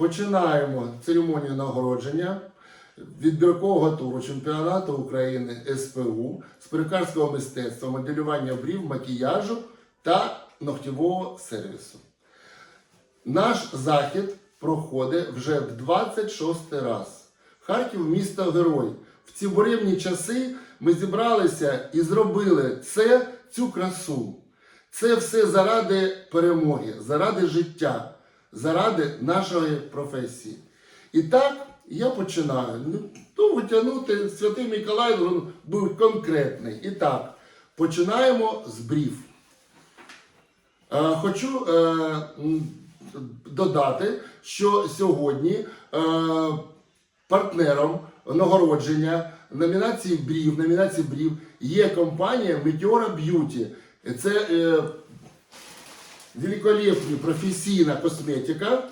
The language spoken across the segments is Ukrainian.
Починаємо церемонію нагородження відбіркового туру чемпіонату України СПУ з перукарського мистецтва, моделювання брів, макіяжу та ногтєвого сервісу. Наш захід проходить вже в 26 раз. Харків місто герой. В ці буремні часи ми зібралися і зробили це, цю красу. Це все заради перемоги, заради життя, заради нашої професії. І так я починаю. Ну, довго тягнути Святий Миколай він був конкретний. І так, починаємо з брів. Е, Хочу е, додати, що сьогодні е, партнером нагородження номінації брів, номінації брів є компанія Meteora Beauty. Це е, великолепна професійна косметика,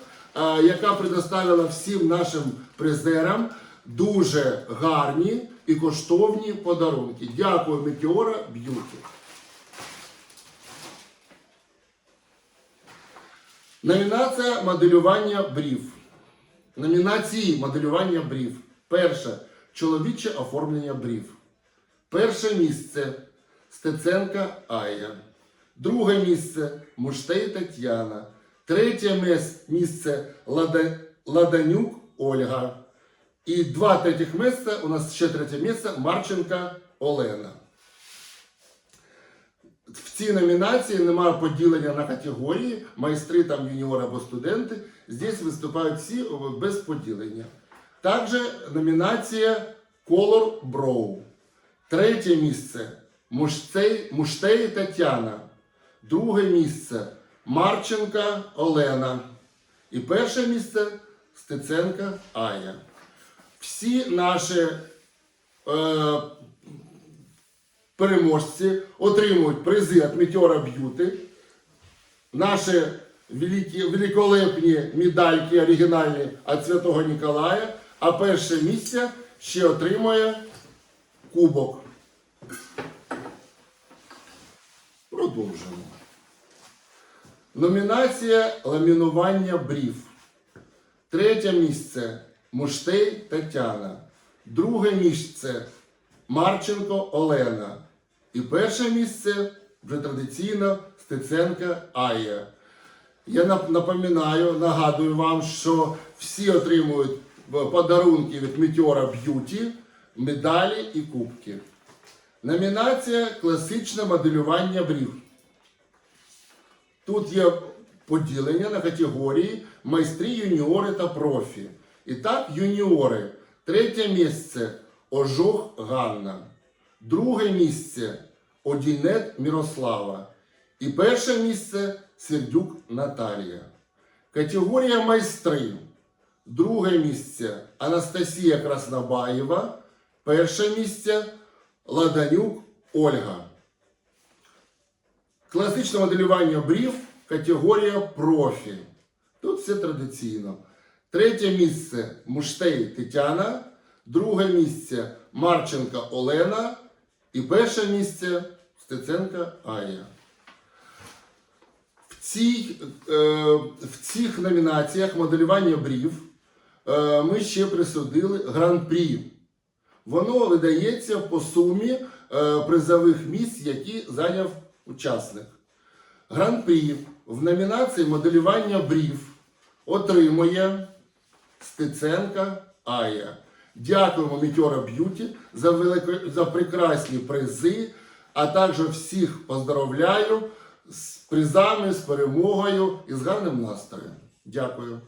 яка предоставила всім нашим призерам дуже гарні і коштовні подарунки. Дякую, Meteora Beauty. Номінація моделювання брів. Номінації моделювання брів. Перше чоловіче оформлення брів. Перше місце Стеценка Ая. Друге місце Муштей Тетяна. Третє місце Лада- Ладанюк Ольга. І два третіх місця, у нас ще третє місце Марченка Олена. В цій номінації немає поділення на категорії, майстри там юніори або студенти. Здесь виступають всі без поділення. Також номінація Color Brow. Третє місце Муштей Тетяна. Друге місце Марченка Олена. І перше місце Стеценка Ая. Всі наші е, переможці отримують призи від Meteora Beauty. Наші великі, великолепні медальки оригінальні від Святого Ніколая, а перше місце ще отримує кубок. Продовжимо. Номінація ламінування брів. Третє місце Муштей Тетяна. Друге місце Марченко Олена. І перше місце вже традиційно Стеценка Ая. Я нап- напоминаю, нагадую вам, що всі отримують е, подарунки від Meteora Beauty, медалі і кубки. Номінація класичне моделювання брів. Тут є поділення на категорії майстри, юніори та профі. І так, юніори. Третє місце Ожог Ганна. Друге місце Одінет Мірослава. І перше місце Сердюк Наталія. Категорія майстри. Друге місце Анастасія Краснобаєва. Перше місце Ладанюк Ольга. Класичне моделювання брів, категорія профі. Тут все традиційно. Третє місце Муштей Тетяна, друге місце Марченка Олена і перше місце Стеценка Ая. В, цій, е, в цих номінаціях моделювання брів е, ми ще присудили гран-прі. Воно видається по сумі е, призових місць, які зайняв учасник. Гран-прі в номінації моделювання брів отримує Стеценка Ая. Дякуємо Meteora Beauty за, велико, за прекрасні призи, а також всіх поздравляю з призами, з перемогою і з гарним настроєм. Дякую.